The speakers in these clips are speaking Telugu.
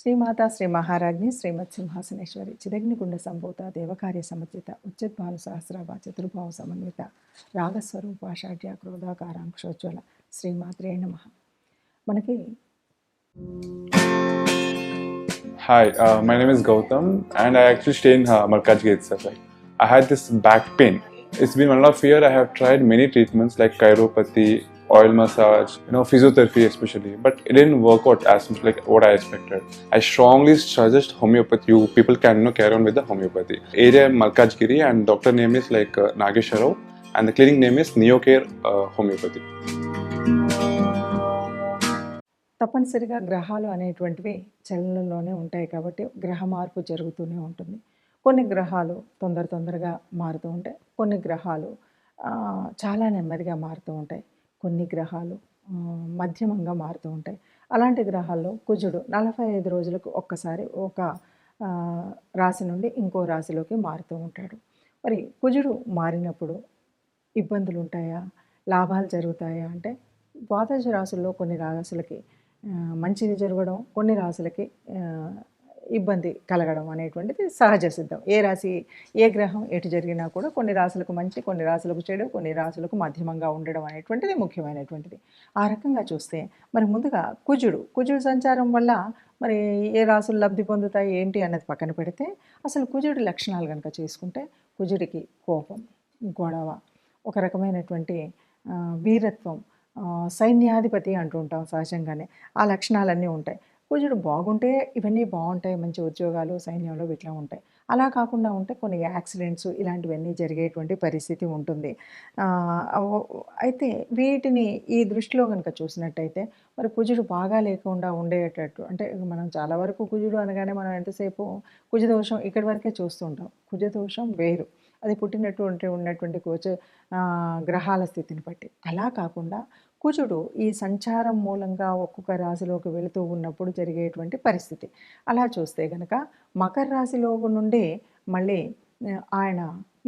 శ్రీమాత శ్రీ మహారాజ్ని శ్రీమత్ సింహాసనేశ్వరి చిదగ్నిగుండ సంభూత దేవకార్య సమర్జిత ఉచిద్భాను సహస్రాభ చతుర్భావ సమన్విత రాగస్వరూప షాఢ్య క్రోధాకారాంక్షోజ్వల శ్రీమాత్రే నమ మనకి Hi, uh, my name is Gautam, and I actually stay in uh, Malkajgiri itself. Like, I had this back pain. It's been one and a half year. I have tried many treatments like chiropathy, oil massage, you know, physiotherapy especially, but it didn't work out as much like what I expected. I strongly suggest homeopathy. You people can you know, carry on with the homeopathy. Area Malkajgiri, and doctor name is like uh, Nageshwar Rao, and the clinic name is Neocare uh, Homeopathy. తప్పనిసరిగా గ్రహాలు అనేటువంటివి చలనంలోనే ఉంటాయి కాబట్టి గ్రహ మార్పు జరుగుతూనే ఉంటుంది కొన్ని గ్రహాలు తొందర తొందరగా మారుతూ ఉంటాయి కొన్ని గ్రహాలు ఆ, చాలా నెమ్మదిగా మారుతూ ఉంటాయి కొన్ని గ్రహాలు మధ్యమంగా మారుతూ ఉంటాయి. అలాంటి గ్రహాల్లో కుజుడు నలభై ఐదు రోజులకు ఒక్కసారి ఒక రాశి నుండి ఇంకో రాశిలోకి మారుతూ ఉంటాడు. మరి కుజుడు మారినప్పుడు ఇబ్బందులు ఉంటాయా? లాభాలు జరుగుతాయా? అంటే ద్వాదశ రాశుల్లో కొన్ని రాశులకి మంచిది జరగడం కొన్ని రాశులకి ఇబ్బంది కలగడం అనేటువంటిది సహజ సిద్ధం. ఏ రాశి ఏ గ్రహం ఎటు జరిగినా కూడా కొన్ని రాశులకు మంచి కొన్ని రాశులకు చెడు కొన్ని రాశులకు మధ్యమంగా ఉండడం అనేటువంటిది ముఖ్యమైనటువంటిది. ఆ రకంగా చూస్తే మరి ముందుగా కుజుడు కుజుడు సంచారం వల్ల మరి ఏ రాశులు లబ్ధి పొందుతాయి ఏంటి అన్నది పక్కన పెడితే అసలు కుజుడి లక్షణాలు కనుక చేసుకుంటే కుజుడికి కోపం గొడవ ఒక రకమైనటువంటి వీరత్వం సైన్యాధిపతి అంటుంటాం సహజంగానే. ఆ లక్షణాలన్నీ ఉంటాయి. కుజుడు బాగుంటే ఇవన్నీ బాగుంటాయి మంచి ఉద్యోగాలు సైన్యంలో ఇట్లా ఉంటాయి. అలా కాకుండా ఉంటే కొన్ని యాక్సిడెంట్స్ ఇలాంటివన్నీ జరిగేటువంటి పరిస్థితి ఉంటుంది. అయితే వీటిని ఈ దృష్టిలో కనుక చూసినట్టయితే మరి కుజుడు బాగా లేకుండా ఉండేటట్టు అంటే మనం చాలా వరకు కుజుడు అనగానే మనం ఎంతసేపు కుజదోషం ఇక్కడి వరకే చూస్తుంటాం. కుజదోషం వేరు. అది పుట్టినటువంటి ఉన్నటువంటి కోచ గ్రహాల స్థితిని బట్టి. అలా కాకుండా కుజుడు ఈ సంచారం మూలంగా ఒక్కొక్క రాశిలోకి వెళుతూ ఉన్నప్పుడు జరిగేటువంటి పరిస్థితి. అలా చూస్తే కనుక మకర రాశిలో నుండి మళ్ళీ ఆయన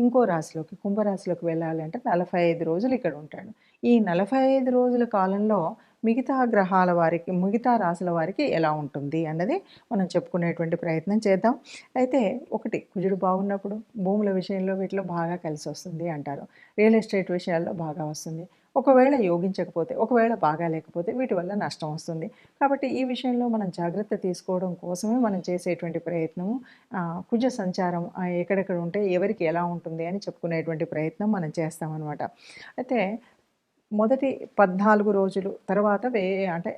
ఇంకో రాశిలోకి కుంభరాశిలోకి వెళ్ళాలంటే నలభై ఐదు రోజులు ఇక్కడ ఉంటాడు. ఈ నలభై ఐదు రోజుల కాలంలో మిగతా గ్రహాల వారికి మిగతా రాశుల వారికి ఎలా ఉంటుంది అన్నది మనం చెప్పుకునేటువంటి ప్రయత్నం చేద్దాం. అయితే ఒకటి కుజుడు బాగున్నప్పుడు భూముల విషయంలో వీటిలో బాగా కలిసి వస్తుంది అంటారు. రియల్ ఎస్టేట్ విషయాల్లో బాగా వస్తుంది. ఒకవేళ యోగించకపోతే ఒకవేళ బాగా లేకపోతే వీటి వల్ల నష్టం వస్తుంది. కాబట్టి ఈ విషయంలో మనం జాగ్రత్త తీసుకోవడం కోసమే మనం చేసేటువంటి ప్రయత్నము. కుజ సంచారం ఎక్కడెక్కడ ఉంటే ఎవరికి ఎలా ఉంటుంది అని చెప్పుకునేటువంటి ప్రయత్నం మనం చేస్తామన్నమాట. అయితే మొదటి పద్నాలుగు రోజులు తర్వాత వే అంటే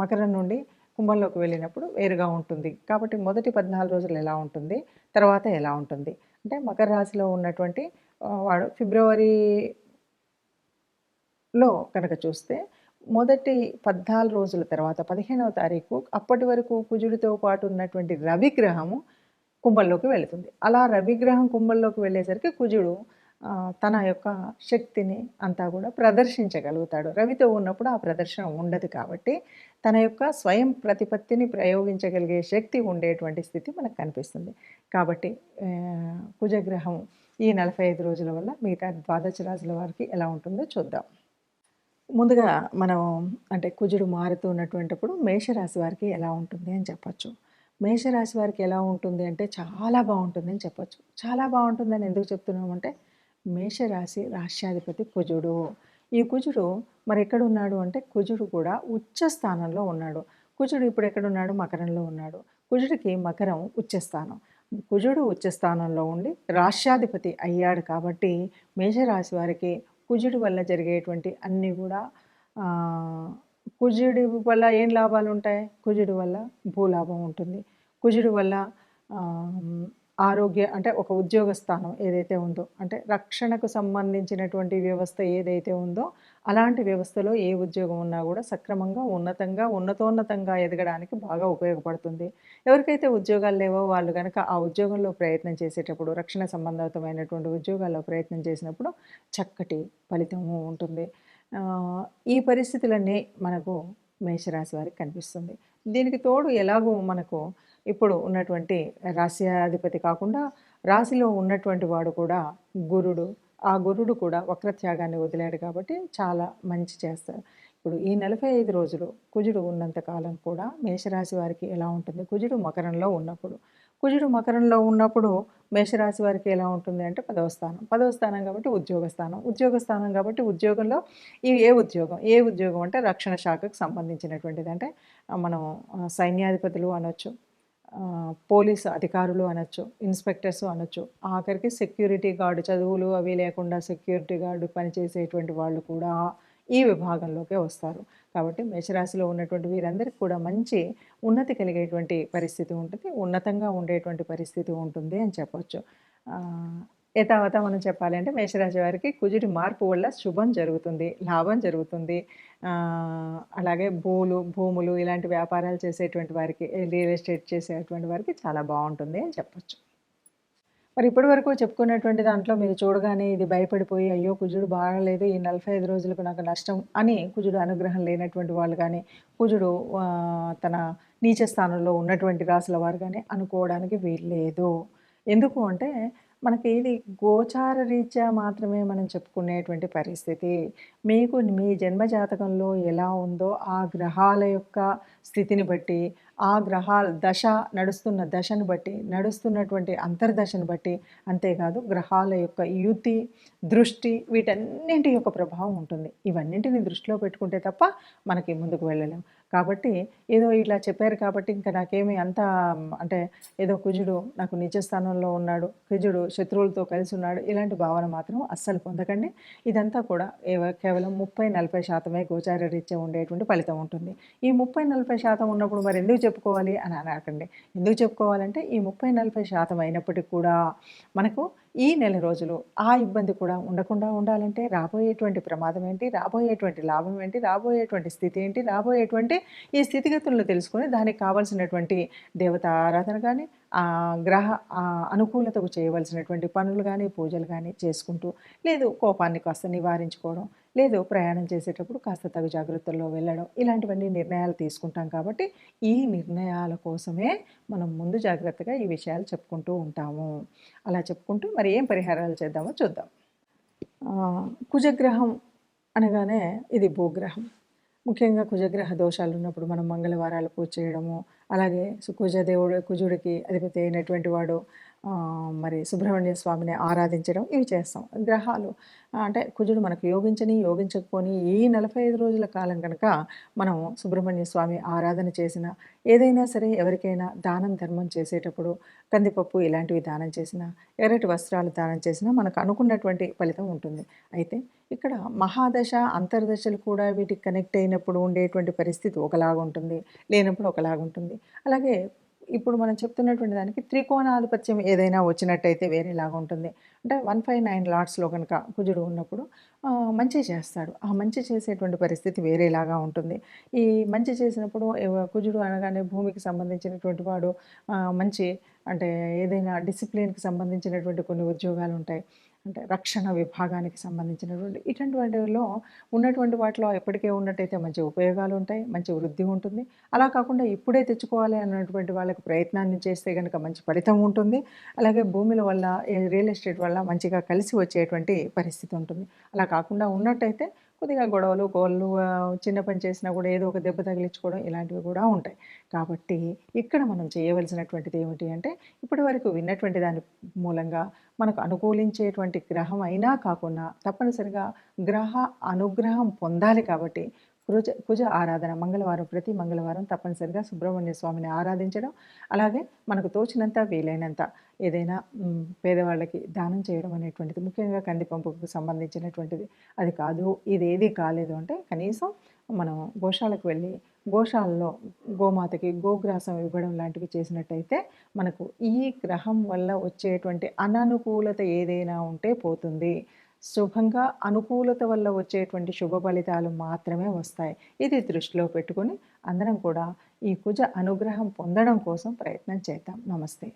మకరం నుండి కుంభంలోకి వెళ్ళినప్పుడు వేరుగా ఉంటుంది. కాబట్టి మొదటి పద్నాలుగు రోజులు ఎలా ఉంటుంది? తర్వాత ఎలా ఉంటుంది? అంటే మకర రాశిలో ఉన్నటువంటి వాడు ఫిబ్రవరిలో కనుక చూస్తే మొదటి పద్నాలుగు రోజుల తర్వాత పదిహేనవ తారీఖు అప్పటి వరకు కుజుడితో పాటు ఉన్నటువంటి రవిగ్రహము కుంభంలోకి వెళుతుంది. అలా రవిగ్రహం కుంభంలోకి వెళ్ళేసరికి కుజుడు తన యొక్క శక్తిని అంతా కూడా ప్రదర్శించగలుగుతాడు. రవితో ఉన్నప్పుడు ఆ ప్రదర్శన ఉండదు కాబట్టి తన యొక్క స్వయం ప్రతిపత్తిని ప్రయోగించగలిగే శక్తి ఉండేటువంటి స్థితి మనకు కనిపిస్తుంది. కాబట్టి కుజగ్రహం ఈ నలభై ఐదు రోజుల వల్ల మిగతా ద్వాదశ రాజుల వారికి ఎలా ఉంటుందో చూద్దాం. ముందుగా మనం అంటే కుజుడు మారుతూ ఉన్నటువంటిప్పుడు మేషరాశి వారికి ఎలా ఉంటుంది అని చెప్పచ్చు. మేషరాశి వారికి ఎలా ఉంటుంది అంటే చాలా బాగుంటుంది అని చెప్పొచ్చు. చాలా బాగుంటుందని ఎందుకు చెప్తున్నామంటే మేషరాశి రాష్ట్రాధిపతి కుజుడు. ఈ కుజుడు మరి ఎక్కడ ఉన్నాడు అంటే కుజుడు కూడా ఉచ్చ స్థానంలో ఉన్నాడు. కుజుడు ఇప్పుడు ఎక్కడున్నాడు? మకరంలో ఉన్నాడు. కుజుడికి మకరం ఉచ్చస్థానం కుజుడు ఉచ్చస్థానంలో ఉండి రాష్ట్రాధిపతి అయ్యాడు కాబట్టి మేషరాశి వారికి కుజుడి వల్ల జరిగేటువంటి అన్నీ కూడా కుజుడి వల్ల ఏం లాభాలు ఉంటాయి? కుజుడి వల్ల భూలాభం ఉంటుంది. కుజుడి వల్ల ఆరోగ్య అంటే ఒక ఉద్యోగ స్థానం ఏదైతే ఉందో అంటే రక్షణకు సంబంధించినటువంటి వ్యవస్థ ఏదైతే ఉందో అలాంటి వ్యవస్థలో ఏ ఉద్యోగం ఉన్నా కూడా సక్రమంగా ఉన్నతంగా ఉన్నతోన్నతంగా ఎదగడానికి బాగా ఉపయోగపడుతుంది. ఎవరికైతే ఉద్యోగాలు లేవో వాళ్ళు కనుక ఆ ఉద్యోగంలో ప్రయత్నం చేసేటప్పుడు రక్షణ సంబంధితమైనటువంటి ఉద్యోగాల్లో ప్రయత్నం చేసినప్పుడు చక్కటి ఫలితము ఉంటుంది. ఈ పరిస్థితులన్నీ మనకు మేషరాశి వారికి కనిపిస్తుంది. దీనికి తోడు ఎలాగో మనకు ఇప్పుడు ఉన్నటువంటి రాశ్యాధిపతి కాకుండా రాశిలో ఉన్నటువంటి వాడు కూడా గురుడు. ఆ గురుడు కూడా వక్రత్యాగాన్ని వదిలాడు కాబట్టి చాలా మంచి చేస్తారు ఇప్పుడు ఈ నలభై ఐదు రోజులు కుజుడు ఉన్నంత కాలం కూడా మేషరాశి వారికి ఎలా ఉంటుంది? కుజుడు మకరంలో ఉన్నప్పుడు. కుజుడు మకరంలో ఉన్నప్పుడు మేషరాశి వారికి ఎలా ఉంటుంది అంటే పదవ స్థానం. పదవ స్థానం కాబట్టి ఉద్యోగ స్థానం. ఉద్యోగ స్థానం కాబట్టి ఉద్యోగంలో ఈ ఏ ఉద్యోగం? ఏ ఉద్యోగం అంటే రక్షణ శాఖకు సంబంధించినటువంటిది. అంటే మనం సైన్యాధిపతులు అనొచ్చు పోలీస్ అధికారులు అనొచ్చు ఇన్స్పెక్టర్స్ అనొచ్చు ఆఖరికి సెక్యూరిటీ గార్డు చదువులు అవి లేకుండా సెక్యూరిటీ గార్డు పనిచేసేటువంటి వాళ్ళు కూడా ఈ విభాగంలోకే వస్తారు. కాబట్టి మేషరాశిలో ఉన్నటువంటి వీరందరికీ కూడా మంచి ఉన్నతి కలిగేటువంటి పరిస్థితి ఉంటుంది ఉన్నతంగా ఉండేటువంటి పరిస్థితి ఉంటుంది అని చెప్పొచ్చు. యథావత మనం చెప్పాలి అంటే మేషరాశి వారికి కుజుడి మార్పు వల్ల శుభం జరుగుతుంది లాభం జరుగుతుంది. అలాగే భూములు భూములు ఇలాంటి వ్యాపారాలు చేసేటువంటి వారికి రియల్ ఎస్టేట్ చేసేటువంటి వారికి చాలా బాగుంటుంది అని చెప్పొచ్చు. మరి ఇప్పటి వరకు చెప్పుకున్నటువంటి దాంట్లో మీరు చూడగానే ఇది భయపడిపోయి అయ్యో కుజుడు బాగలేదు ఈ నలభై ఐదు రోజులకు నాకు నష్టం అని కుజుడు అనుగ్రహం లేనటువంటి వాళ్ళు కానీ కుజుడు తన నీచ స్థానంలో ఉన్నటువంటి రాసుల వారు కానీ అనుకోవడానికి వీల్లేదు. ఎందుకు అంటే మనకి ఇది గోచార రీత్యా మాత్రమే మనం చెప్పుకునేటువంటి పరిస్థితి. మీకు మీ జన్మ జాతకంలో ఎలా ఉందో ఆ గ్రహాల యొక్క స్థితిని బట్టి ఆ గ్రహాల దశ నడుస్తున్న దశను బట్టి నడుస్తున్నటువంటి అంతర్దశను బట్టి అంతేకాదు గ్రహాల యొక్క యుతి దృష్టి వీటన్నింటి యొక్క ప్రభావం ఉంటుంది. ఇవన్నింటిని దృష్టిలో పెట్టుకుంటే తప్ప మనకి ముందుకు వెళ్ళలేము కాబట్టి ఏదో ఇట్లా చెప్పారు కాబట్టి ఇంకా నాకేమి అంత అంటే ఏదో కుజుడు నాకు నిజ స్థానంలో ఉన్నాడు కుజుడు శత్రువులతో కలిసి ఉన్నాడు ఇలాంటి భావన మాత్రం అస్సలు పొందకండి. ఇదంతా కూడా కేవలం ముప్పై నలభై శాతమే గోచార రీత్యా ఉండేటువంటి ఫలితం ఉంటుంది. ఈ ముప్పై నలభై శాతం ఉన్నప్పుడు మరి ఎందుకు చెప్పుకోవాలి అని అనకండి. ఎందుకు చెప్పుకోవాలంటే ఈ ముప్పై నలభై శాతం అయినప్పటికీ కూడా మనకు ఈ నెల రోజులు ఆ ఇబ్బంది కూడా ఉండకుండా ఉండాలంటే రాబోయేటువంటి ప్రమాదం ఏంటి? రాబోయేటువంటి లాభం ఏంటి? రాబోయేటువంటి స్థితి ఏంటి? రాబోయేటువంటి ఈ స్థితిగతులను తెలుసుకొని దానికి కావాల్సినటువంటి దేవత ఆరాధన కానీ ఆ గ్రహ అనుకూలతకు చేయవలసినటువంటి పనులు కానీ పూజలు కానీ చేసుకుంటూ లేదు కోపాన్ని కాస్త నివారించుకోవడం లేదు ప్రయాణం చేసేటప్పుడు కాస్త తగు జాగ్రత్తల్లో వెళ్ళడం ఇలాంటివన్నీ నిర్ణయాలు తీసుకుంటాం కాబట్టి ఈ నిర్ణయాల కోసమే మనం ముందు జాగ్రత్తగా ఈ విషయాలు చెప్పుకుంటూ ఉంటాము. అలా చెప్పుకుంటూ మరి ఏం పరిహారాలు చేద్దామో చూద్దాం. కుజగ్రహం అనగానే ఇది భూగ్రహం. ముఖ్యంగా కుజగ్రహ దోషాలు ఉన్నప్పుడు మనం మంగళవారాలు పూజ చేయడము అలాగే కుజదేవుడు కుజుడికి అధిపతి అయినటువంటి వాడు మరి సుబ్రహ్మణ్య స్వామిని ఆరాధించడం ఇవి చేస్తాం. గ్రహాలు అంటే కుజుడు మనకు యోగించని యోగించకపోని ఈ నలభై ఐదు రోజుల కాలం కనుక మనం సుబ్రహ్మణ్య స్వామి ఆరాధన చేసిన ఏదైనా సరే ఎవరికైనా దానం ధర్మం చేసేటప్పుడు కందిపప్పు ఇలాంటివి దానం చేసినా ఎర్రటి వస్త్రాలు దానం చేసినా మనకు అనుకున్నటువంటి ఫలితం ఉంటుంది. అయితే ఇక్కడ మహాదశ అంతర్దశలు కూడా వీటికి కనెక్ట్ అయినప్పుడు ఉండేటువంటి పరిస్థితి ఒకలాగా ఉంటుంది లేనప్పుడు ఒకలాగా ఉంటుంది అలాగే ఇప్పుడు మనం చెప్తున్నటువంటి దానికి త్రికోణాధిపత్యం ఏదైనా వచ్చినట్టయితే వేరేలాగా ఉంటుంది. అంటే వన్ ఫైవ్ నైన్ లాట్స్లో కనుక కుజుడు ఉన్నప్పుడు మంచి చేస్తాడు. ఆ మంచి చేసేటువంటి పరిస్థితి వేరేలాగా ఉంటుంది. ఈ మంచి చేసినప్పుడు కుజుడు అనగానే భూమికి సంబంధించినటువంటి వాడు మంచి అంటే ఏదైనా డిసిప్లిన్కి సంబంధించినటువంటి కొన్ని ఉద్యోగాలు ఉంటాయి. అంటే రక్షణ విభాగానికి సంబంధించినటువంటి ఇటువంటిలో ఉన్నటువంటి వాటిలో ఎప్పటికే ఉన్నట్టయితే మంచి ఉపయోగాలు ఉంటాయి మంచి వృద్ధి ఉంటుంది. అలా కాకుండా ఇప్పుడే తెచ్చుకోవాలి అన్నటువంటి వాళ్ళకి ప్రయత్నాన్ని చేస్తే కనుక మంచి ఫలితం ఉంటుంది. అలాగే భూముల వల్ల రియల్ ఎస్టేట్ వల్ల మంచిగా కలిసి వచ్చేటువంటి పరిస్థితి ఉంటుంది. అలా కాకుండా ఉన్నట్టయితే కొద్దిగా గొడవలు గోళ్ళు చిన్న పని చేసినా కూడా ఏదో ఒక దెబ్బ తగిలించుకోవడం ఇలాంటివి కూడా ఉంటాయి. కాబట్టి ఇక్కడ మనం చేయవలసినటువంటిది ఏమిటి అంటే ఇప్పటి వరకు విన్నటువంటి దాని మూలంగా మనకు అనుకూలించేటువంటి గ్రహం అయినా కాకుండా తప్పనిసరిగా గ్రహ అనుగ్రహం పొందాలి కాబట్టి కుజ కుజ ఆరాధన. మంగళవారం ప్రతి మంగళవారం తప్పనిసరిగా సుబ్రహ్మణ్య స్వామిని ఆరాధించడం. అలాగే మనకు తోచినంత వీలైనంత ఏదైనా పేదవాళ్ళకి దానం చేయడం అనేటువంటిది ముఖ్యంగా కందిపంపుకు సంబంధించినటువంటిది. అది కాదు ఇది ఏది కాలేదు అంటే కనీసం మనం గోశాలకు వెళ్ళి గోశాలలో గోమాతకి గోగ్రాసం ఇవ్వడం లాంటివి చేసినట్టయితే మనకు ఈ గ్రహం వల్ల వచ్చేటువంటి అననుకూలత ఏదైనా ఉంటే పోతుంది. శుభంగా అనుకూలత వల్ల వచ్చేటువంటి శుభ ఫలితాలు మాత్రమే వస్తాయి. ఇది దృష్టిలో పెట్టుకొని అందరం కూడా ఈ కుజ అనుగ్రహం పొందడం కోసం ప్రయత్నం చేద్దాం. నమస్తే.